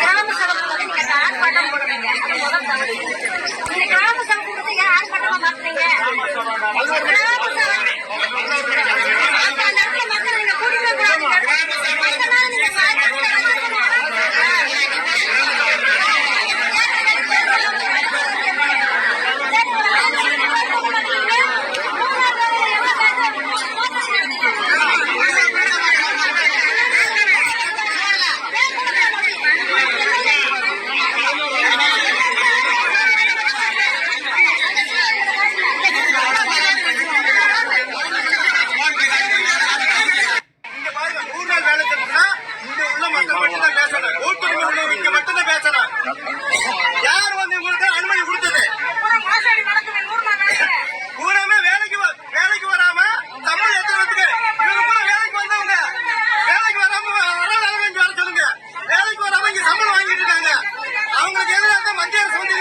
கிராம சபையில் வந்து நீங்க கிராம சபை மட்டும்தான் பேசணும். கூட்டுரிமை உள்ளவங்க மட்டும்தான் பேசணும். யார் வந்து உங்களுக்கு அனுமதி கொடுத்தது? பூராமே வேலைக்கு வேலைக்கு வராம தமிழ் எத்தனத்துக்கு வேலைக்கு வந்தவங்க. வேலைக்கு வராம வர சொல்லுங்க. வேலைக்கு வராம இங்க சம்பளம் வாங்கிட்டு இருக்காங்க. அவங்களுக்கு எதிராக மத்திய அரசு வந்து